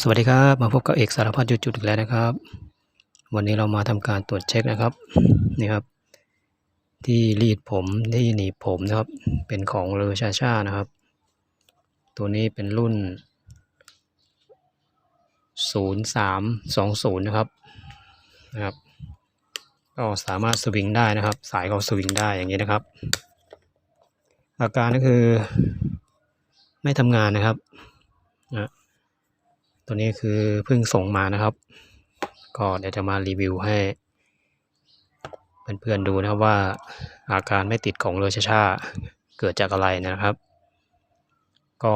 สวัสดีครับมาพบกับเอกสารพัดจุดๆอีกแล้วนะครับ วันนี้เรามาทำการตรวจเช็คนะครับนี่ครับ ที่รีดผมที่หนีบผมนะครับ เป็นของเลอชาชานะครับ ตัวนี้เป็นรุ่น 0320 นะครับนะครับ ก็สามารถสวิงได้นะครับ สายก็สวิงได้อย่างนี้นะครับ อาการก็คือไม่ทำงานนะครับนะ ตัวนี้คือเพิ่งส่งมานะครับ ก็เดี๋ยวจะมารีวิวให้เพื่อนๆดูนะครับว่าอาการไม่ติดของเรือชาชาเกิดจากอะไรนะครับ ก็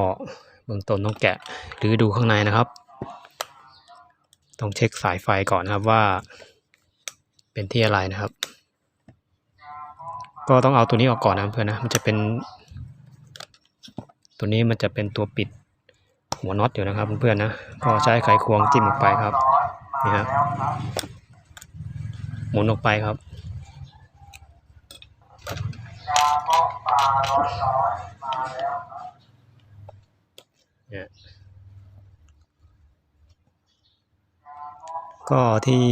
เบื้องต้นต้องแกะหรือดูข้างในนะครับ ต้องเช็คสายไฟก่อนนะครับว่า เป็นที่อะไรนะครับ ก็ต้องเอาตัวนี้ออกก่อนนะเพื่อนนะมันจะเป็น ตัวนี้มันจะเป็นตัวปิด หัวน็อตอยู่นะครับเพื่อนๆนะก็ใช้ไขควงจิ้มออกไปครับนี่ครับหมุนออกไปครับเนี่ยก็ที่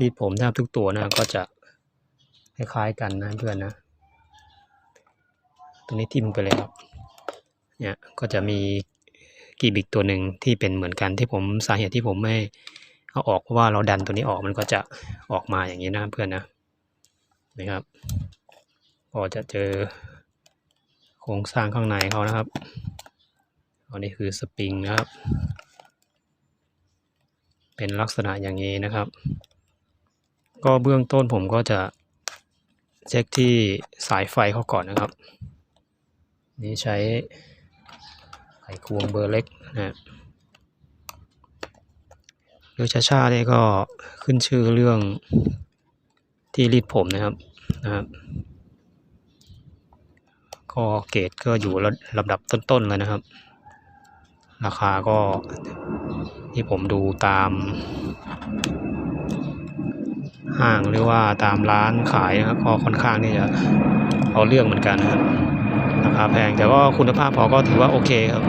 รีดผมแทบทุกตัวนะก็จะคล้ายๆกันนะเพื่อนนะตัวนี้ทิ่มไปเลยครับเนี่ยก็จะมี กีบิกตัวหนึ่งที่เป็นเหมือนกันที่ผมสาเหตุที่ผมไม่เอาออกเพราะว่าเราดันตัวนี้ออกมันก็จะออกมาอย่างนี้นะเพื่อนนะนะครับก็จะเจอโครงสร้างข้างในเขานะครับอันนี้คือสปริงนะครับ เป็นลักษณะอย่างนี้นะครับ ก็เบื้องต้นผมก็จะเช็คที่สายไฟเขาก่อนนะครับ นี่ใช้ ขควงเบอร์เล็กนะฮะเรือชาชาเนี่ยก็ขึ้นชื่อเรื่องที่รีดผมนะครับนะครับก็เกรดก็อยู่ระลำดับต้นๆเลยนะครับ ราคาก็ที่ผมดูตามห้างหรือว่าตามร้านขายนะครับก็ค่อนข้างที่จะเอาเรื่องเหมือนกันนะครับ ราคาแพงแต่ก็คุณภาพพอก็ถือว่าโอเคครับ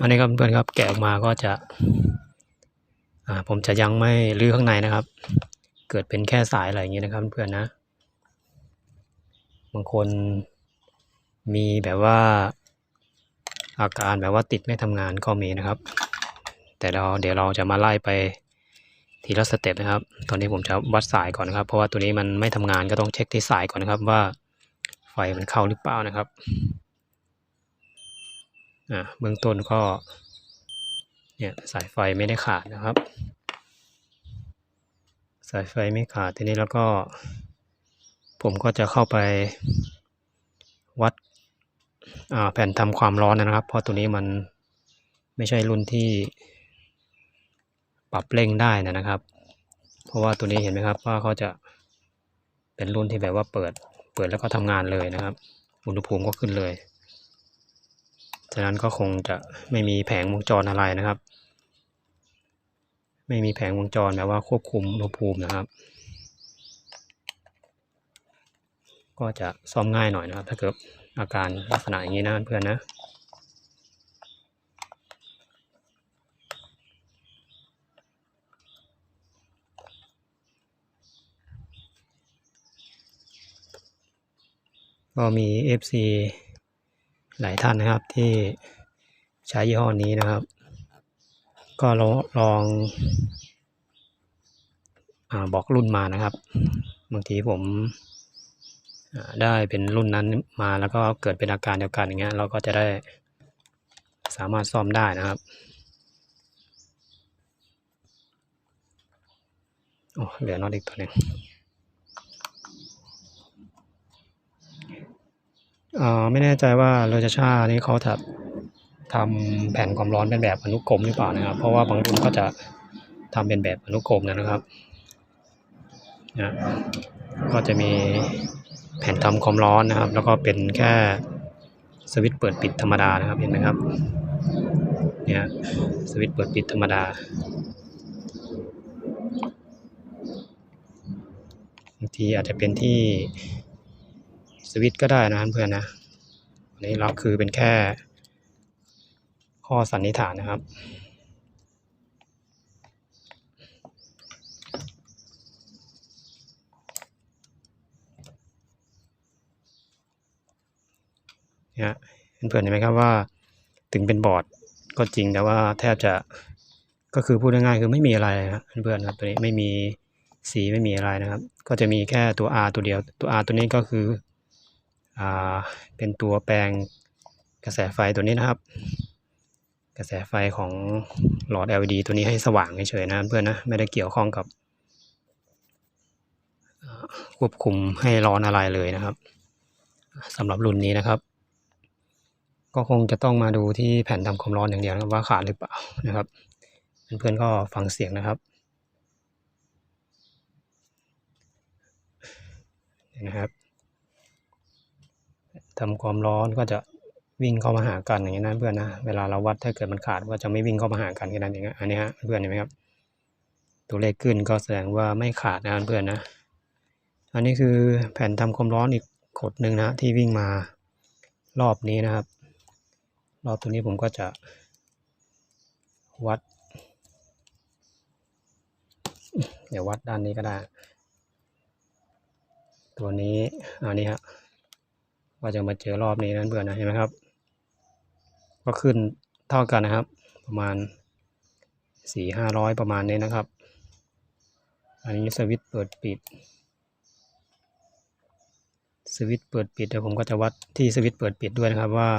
อันนี้ครับเพื่อนครับแกะออกมาก็จะอ่าผมจะยังไม่ลื้อข้างในนะครับ เกิดเป็นแค่สายอะไรอย่างเงี้ยนะครับเพื่อนนะ บางคนมีแบบว่าอาการแบบว่าติดไม่ทำงานก็มีนะครับ แต่เราเดี๋ยวเราจะมาไล่ไปทีละสเต็ปนะครับ ตอนนี้ผมจะวัดสายก่อนนะครับ เพราะว่าตัวนี้มันไม่ทำงานก็ต้องเช็คที่สายก่อนนะครับว่า มันเข้าหรือเปล่านะครับอ่าเบื้องต้นก็เนี่ยสายไฟไม่ได้ขาดนะครับ สายไฟไม่ขาดทีนี้แล้วก็ ผมก็จะเข้าไปวัดแผ่นทำความร้อนนะครับ เพราะตัวนี้มันไม่ใช่รุ่นที่ปรับเร่งได้นะครับ เพราะว่าตัวนี้เห็นไหมครับว่าเขาจะเป็นรุ่นที่แบบว่าเปิด ปิดแล้วก็ทำงานเลยนะครับ อุณหภูมิก็ขึ้นเลยฉะนั้นก็คงจะไม่มีแผงวงจรอะไรนะครับ ไม่มีแผงวงจรแปลว่าควบคุมอุณหภูมินะครับ ก็จะซ่อมง่ายหน่อยนะครับ ถ้าเกิดอาการลักษณะอย่างนี้นะเพื่อนนะ ก็มี FC หลายท่านนะครับที่ใช้ยี่ห้อนี้นะครับ ก็ลองลองอบอกรุ่นมานะครับ บางทีผมได้เป็นรุ่นนั้นมาแล้วก็เกิดเป็นอาการเดียวกันอย่างเงี้ยเราก็จะได้สามารถซ่อมได้นะครับโอ้เหลือน็อตอีกตัวหนึ่ง เอ่อ ไม่แน่ใจว่าโรชาชานี่เขาจะทำแผ่นความร้อนเป็นแบบอนุกรมหรือเปล่านะครับ เพราะว่าบางรุ่นก็จะทำเป็นแบบอนุกรมนะครับนะก็จะมีแผ่นทำความร้อนนะครับ แล้วก็เป็นแค่สวิตช์เปิดปิดธรรมดานะครับเห็นไหมครับเนี่ยสวิตช์เปิดปิดธรรมดาบางทีอาจจะเป็นที่ สวิตก็ได้นะเพื่อนนะอันนี้เราคือเป็นแค่ ข้อสันนิษฐานนะครับเนี่ยเพื่อนเห็นไหมครับว่าถึงเป็นบอร์ดก็จริงแต่ว่าแทบจะก็คือพูดง่ายๆคือไม่มีอะไรนะครับเพื่อนๆครับตัวนี้ไม่มีสีไม่มีอะไรนะครับ ก็จะมีแค่ตัว R ตัวเดียวตัว R ตัวนี้ก็คือ เป็นตัวแปลงกระแสไฟตัวนี้นะครับ กระแสไฟของหลอด LED ตัวนี้ให้สว่างเฉยๆนะเพื่อนนะไม่ได้เกี่ยวข้องกับควบคุมให้ร้อนอะไรเลยนะครับสำหรับรุ่นนี้นะครับ ก็คงจะต้องมาดูที่แผ่นทำความร้อนอย่างเดียวนะครับว่าขาดหรือเปล่านะครับ เพื่อนๆก็ฟังเสียงนะครับนะครับ ทำความร้อนก็จะวิ่งเข้ามาหากันอย่างนี้นะเพื่อนนะเวลาเราวัดถ้าเกิดมันขาดก็จะไม่วิ่งเข้ามาหากันแค่นั้นเองอันนี้ฮะเพื่อนเห็นไหมครับ ตัวเลขขึ้นก็แสดงว่าไม่ขาดนะเพื่อนนะ อันนี้คือแผ่นทำความร้อนอีกขดหนึ่งนะที่วิ่งมารอบนี้นะครับ รอบตัวนี้ผมก็จะวัด เดี๋ยววัดด้านนี้ก็ได้ ตัวนี้อันนี้ฮะ ว่าจะมาเจอรอบนี้นั้นเพื่อนนะเห็นไหมครับ ก็ขึ้นเท่ากันนะครับ ประมาณสี่ห้าร้อยประมาณนี้นะครับ อันนี้สวิตเปิดปิด สวิตเปิดปิดเดี๋ยวผมก็จะวัดที่สวิตเปิดปิดด้วยนะครับว่า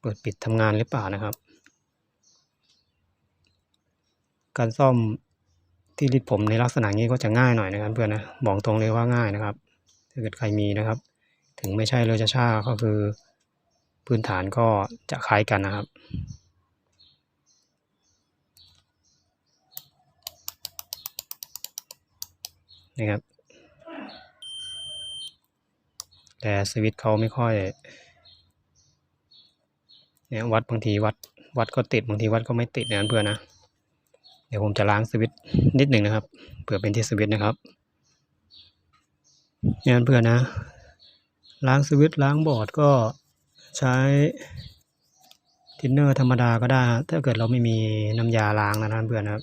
เปิดปิดทำงานหรือเปล่านะครับ การซ่อมที่รีดผมในลักษณะนี้ก็จะง่ายหน่อยนะครับเพื่อนนะบอกตรงเลยว่าง่ายนะครับ ถ้าเกิดใครมีนะครับ ถึงไม่ใช่เลยจะชาก็คือ พื้นฐานก็จะคล้ายกันนะครับนี่ครับ แต่สวิตช์เขาไม่ค่อยเนี่ยวัดบางทีวัดวัดก็ติดบางทีวัดก็ไม่ติดนะเพื่อนนะ เดี๋ยวผมจะล้างสวิตช์นิดหนึ่งนะครับเผื่อเป็นที่สวิตช์นะครับ เนี่ยเพื่อนนะ ล้างสวิตช์ล้างบอร์ดก็ใช้ทินเนอร์ธรรมดาก็ได้ ถ้าเกิดเราไม่มีน้ำยาล้างนะท่านเพื่อนครับ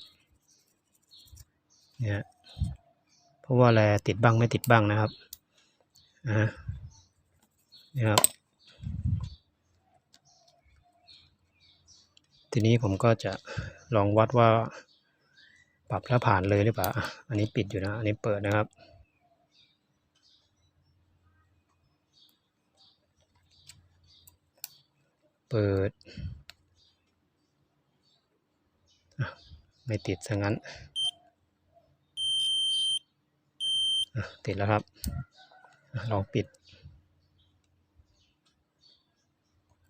เนี่ยเพราะว่าแลติดบ้างไม่ติดบ้างนะครับอ่านี่ครับทีนี้ผมก็จะลองวัดว่าปรับแล้วผ่านเลยหรือเปล่า อันนี้ปิดอยู่นะ อันนี้เปิดนะครับ เปิด ไม่ติดซะงั้น ติดแล้วครับ ลองปิด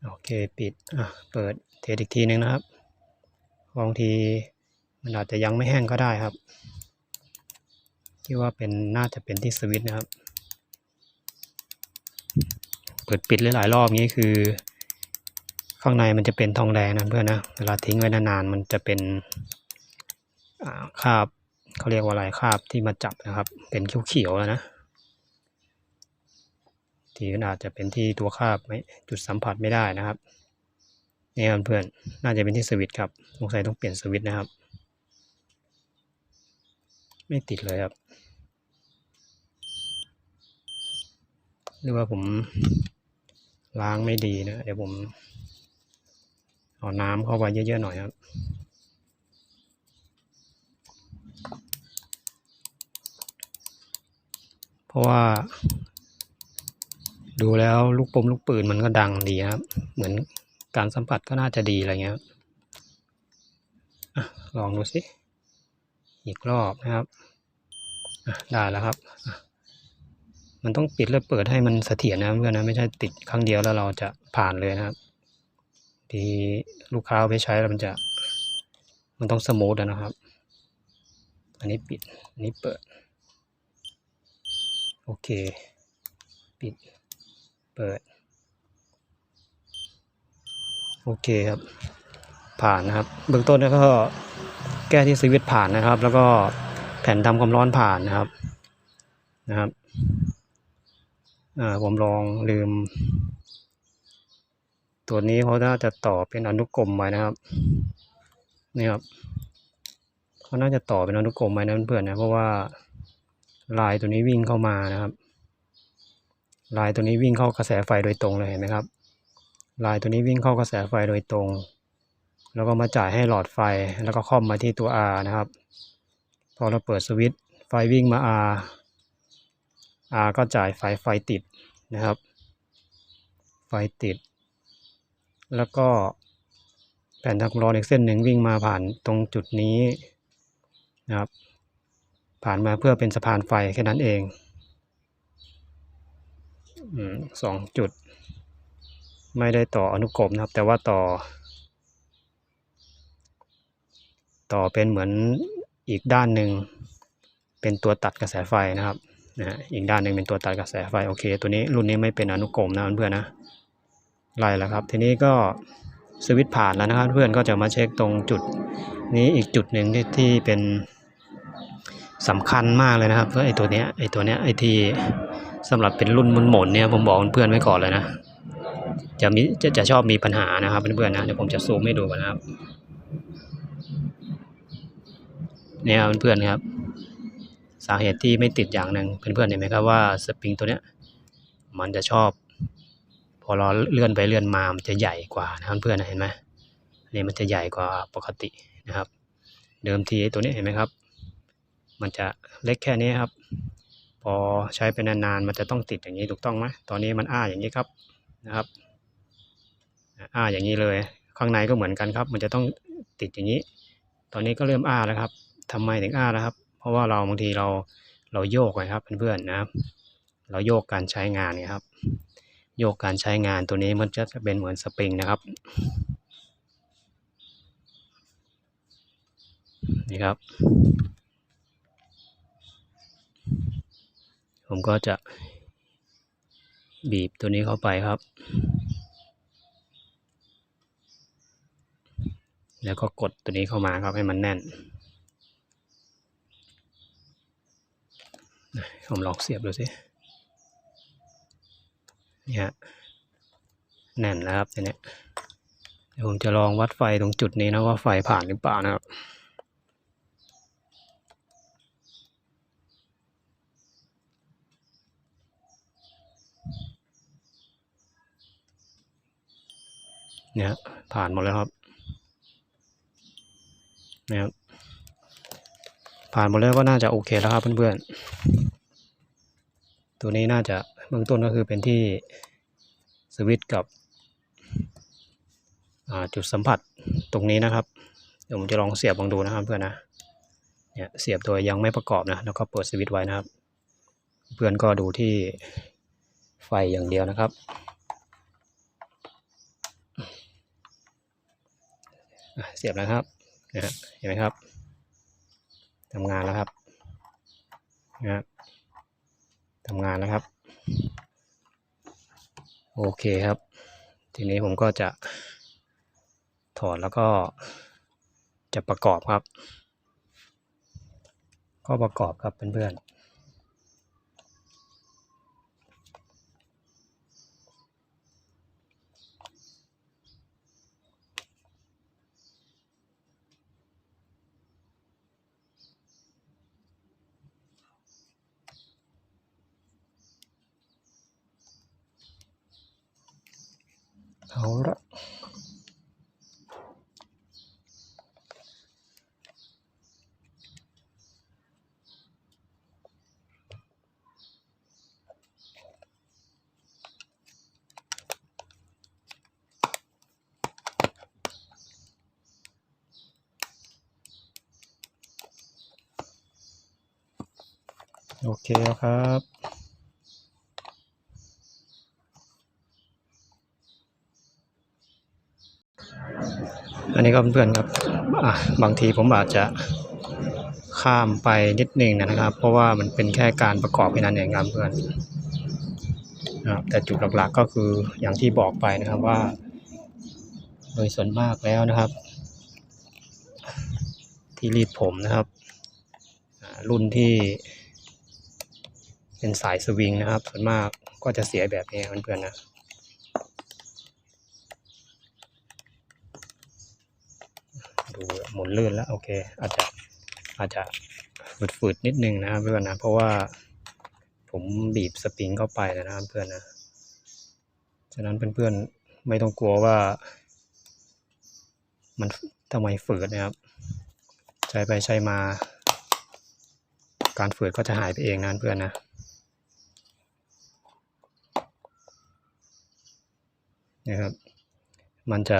โอเคปิด เปิดเทสอีกทีนึงนะครับ บางทีมันอาจจะยังไม่แห้งก็ได้ครับ ที่ว่าเป็นน่าจะเป็นที่สวิตช์นะครับ เปิดปิดหลายๆรอบนี้คือ ข้างในมันจะเป็นทองแดงนะเพื่อนนะเวลาทิ้งไว้นานๆมันจะเป็นคราบเขาเรียกว่าอะไรคราบที่มาจับนะครับ เป็นเขียวๆแล้วนะทีก็อาจจะเป็นที่ตัวคราบไม่จุดสัมผัสไม่ได้นะครับนี่ครับเพื่อนน่าจะเป็นที่สวิตครับสงสัยต้องเปลี่ยนสวิตนะครับ ไม่ติดเลยครับหรือว่าผมล้างไม่ดีนะ เดี๋ยวผม เอาน้ำเข้าไปเยอะๆหน่อยครับเพราะว่า ดูแล้วลูกปมลูกปืนมันก็ดังดีครับ เหมือนการสัมผัสก็น่าจะดีอะไรเงี้ยลองดูสิอีกรอบนะครับได้แล้วครับ มันต้องปิดแล้วเปิดให้มันเสถียรนะเพื่อนนะไม่ใช่ติดครั้งเดียวแล้วเราจะผ่านเลยนะครับ ที่ลูกค้าไปใช้แล้วมันจะมันต้องสมูทนะครับ อันนี้ปิด อันนี้เปิด โอเค ปิด เปิด โอเคครับ ผ่านนะครับ เบื้องต้นก็แก้ที่สวิตผ่านนะครับ แล้วก็แผ่นทำความร้อนผ่านนะครับ นะครับ อ่า ผมลองลืม ตัวนี้เขาน่าจะต่อเป็นอนุกรมไว้นะครับนี่ครับเขาน่าจะต่อเป็นอนุกรมไว้นะเพื่อนๆนะเพราะว่าลายตัวนี้วิ่งเข้ามานะครับ ลายตัวนี้วิ่งเข้ากระแสไฟโดยตรงเลยเห็นไหมครับ ลายตัวนี้วิ่งเข้ากระแสไฟโดยตรง แล้วก็มาจ่ายให้หลอดไฟแล้วก็ค่อมมาที่ตัว R นะครับ พอเราเปิดสวิตช์ไฟวิ่งมา R R ก็จ่ายไฟไฟติดนะครับ ไฟติด แล้วก็แผ่นทางรอนอีกเส้นหนึ่งวิ่งมาผ่านตรงจุดนี้นะครับ ผ่านมาเพื่อเป็นสะพานไฟแค่นั้นเองอืมสองจุด ไม่ได้ต่ออนุกรมนะครับ แต่ว่าต่อ ต่อเป็นเหมือนอีกด้านหนึ่งเป็นตัวตัดกระแสไฟนะครับนะฮะอีกด้านหนึ่งเป็นตัวตัดกระแสไฟโอเค ตัวนี้รุ่นนี้ไม่เป็นอนุกรมนะเพื่อนๆนะ ไล่แล้วครับ ทีนี้ก็สวิตช์ผ่านแล้วนะครับ เพื่อนก็จะมาเช็คตรงจุดนี้อีกจุดหนึ่งที่ที่เป็นสำคัญมากเลยนะครับไอ้ตัวเนี้ยไอ้ตัวเนี้ยไอ้ที่สำหรับเป็นรุ่นมุนหมุนเนี่ยผมบอกเพื่อนไว้ก่อนเลยนะจะมีจะจะชอบมีปัญหานะครับเพื่อนๆนะเดี๋ยวผมจะซูมให้ดูกันนะครับเนี่ยเพื่อนๆครับ สาเหตุที่ไม่ติดอย่างหนึ่งเพื่อนๆเห็นไหมครับว่าสปริงตัวเนี้ยมันจะชอบ อเราเลื่อนไปเลื่อนมามันจะใหญ่กว่านะครับเพื่อนๆเห็นไหมนนี้มันจะใหญ่กว่าปกตินะครับ เดิมทีตัวนี้เห็นไหมครับ มันจะเล็กแค่นี้ครับ พอใช้ไปนานๆมันจะต้องติดอย่างนี้ถูกต้องไหมตอนนี้มันอ้าอย่างนี้ครับนะครับ อ้าอย่างนี้เลยข้างในก็เหมือนกันครับ มันจะต้องติดอย่างนี้ ตอนนี้ก็เริ่มอ้าแล้วครับทำไมถึงอ้าแล้วครับ เพราะว่าเราบางทีเราเราโยกไงครับเพื่อนๆนะครับ เราโยกการใช้งานนี่ยครับ โยกการใช้งานตัวนี้มันจะเป็นเหมือนสปริงนะครับนี่ครับ ผมก็จะบีบตัวนี้เข้าไปครับ แล้วก็กดตัวนี้เข้ามาครับให้มันแน่น ผมลองเสียบดูสิ นี่ฮะแน่นแล้วครับทีเนี้ยเดี๋ยวผมจะลองวัดไฟตรงจุดนี้นะว่าไฟผ่านหรือเปล่านะครับเนี่ยผ่านหมดแล้วครับนะครับผ่านหมดแล้วก็น่าจะโอเคแล้วครับเพื่อนๆ ตัวนี้น่าจะ เบื้องต้นก็คือเป็นที่สวิตกับจุดสัมผัสตรงนี้นะครับ เดี๋ยวผมจะลองเสียบลองดูนะครับเพื่อนนะเนี่ยเสียบโดยยังไม่ประกอบนะแล้วก็เปิดสวิตไว้นะครับ เพื่อนก็ดูที่ไฟอย่างเดียวนะครับ เสียบแล้วครับนะฮะเห็นไหมครับทำงานแล้วครับนะครับทำงานแล้วครับ โอเคครับ ทีนี้ผมก็จะ ถอดแล้วก็จะประกอบครับ ก็ประกอบครับเพื่อนๆ เอาละโอเคครับ นี้ก็เพื่อนๆครับบางทีผมอาจจะข้ามไปนิดนึงนะครับ เพราะว่ามันเป็นแค่การประกอบแค่นั้นเองครับเพื่อนนะครับแต่จุดหลักๆก็คืออย่างที่บอกไปนะครับว่า โดยส่วนมากแล้วนะครับ ที่รีดผมนะครับ รุ่นที่เป็นสายสวิงนะครับ ส่วนมากก็จะเสียแบบนี้เพื่อนๆนะ ดูหมุนลื่นแล้วโอเค อาจจะอาจจะฝืดๆนิดนึงนะครับเพื่อนนะ เพราะว่าผมบีบสปริงเข้าไปนะครับเพื่อนนะ ฉะนั้นเพื่อนๆไม่ต้องกลัวว่า มันทำไมฝืดนะครับ ใช้ไปใช้มา การฝืดก็จะหายไปเองนะเพื่อนนะนะครับ มันจะ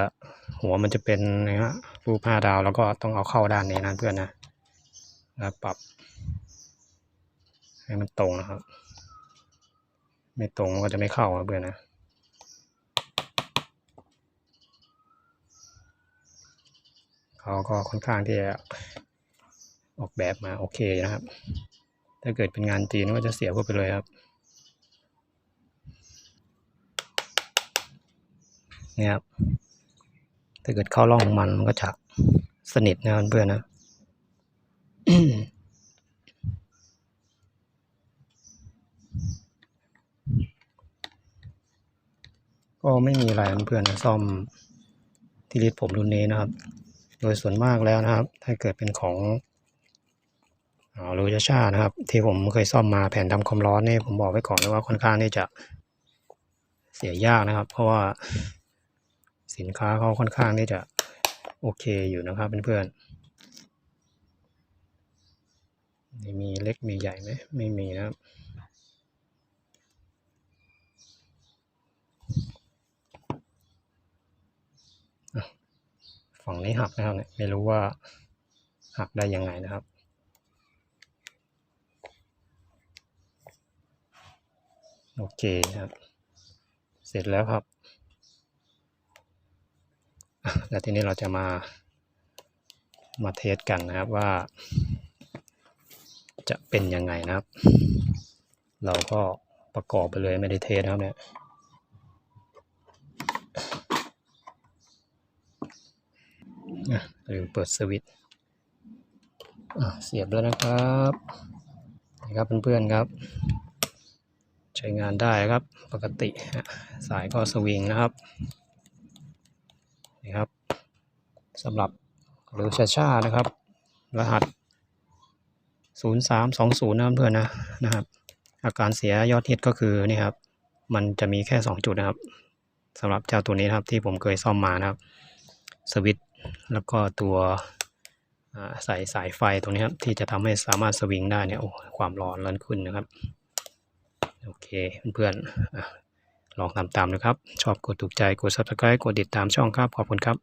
หัวมันจะเป็นนะฮะรูปห้าดาวแล้วก็ต้องเอาเข้าด้านนี้นะเพื่อนนะแล้วปรับ ให้มันตรงนะครับ ไม่ตรงมันก็จะไม่เข้านะเพื่อนนะเขาก็ค่อนข้างที่จะออกแบบมาโอเคนะครับ ถ้าเกิดเป็นงานจีนก็จะเสียพวกไปเลยครับเนี่ยครับ ถ้าเกิดเข้าร่องของมันมันก็จะสนิทนะเพื่อนนะก็ไม่มีอะไรเพื่อนนะซ่อมที่รีดผมรุ่นนี้นะครับ โดยส่วนมากแล้วนะครับ ถ้าเกิดเป็นของโรยชานะครับ ที่ผมเคยซ่อมมาแผ่นทำความร้อนนี่ผมบอกไว้ก่อนเลยว่าค่อนข้างที่จะเสียยากนะครับ เพราะว่า สินค้าเขาค่อนข้างที่จะโอเคอยู่นะครับเพื่อนๆนี่มีเล็กมีใหญ่ไหมไม่มีนะครับฝั่งนี้หักนะครับเนี่ยไม่รู้ว่าหักได้ยังไงนะครับโอเคครับ เสร็จแล้วครับ แล้วทีนี้เราจะมามาเทสกันนะครับว่า จะเป็นยังไงนะครับ เราก็ประกอบไปเลยไม่ได้เทสนะครับเนี่ยอะลืมเปิดสวิตช์เสียบแล้วนะครับนี่ครับเพื่อนๆครับ ใช้งานได้ครับปกติสายก็สวิงนะครับ ครับสำหรับหรือชาชานะครับ รหัส 0320นะเพื่อนนะนะครับ อาการเสียยอดฮิตก็คือนี่ครับ มันจะมีแค่ 2 จุดนะครับสำหรับเจ้าตัวนี้นะครับที่ผมเคยซ่อมมานะครับ สวิตช์แล้วก็ตัวอ่าใส่สายไฟตรงนี้ครับ ที่จะทำให้สามารถสวิงได้เนี่ยโอ้ความร้อนเริ่มขึ้นนะครับ โอเคเพื่อนๆ ลองทำตามนะครับ ชอบกดถูกใจ กด subscribe กดติดตามช่องครับ ขอบคุณครับ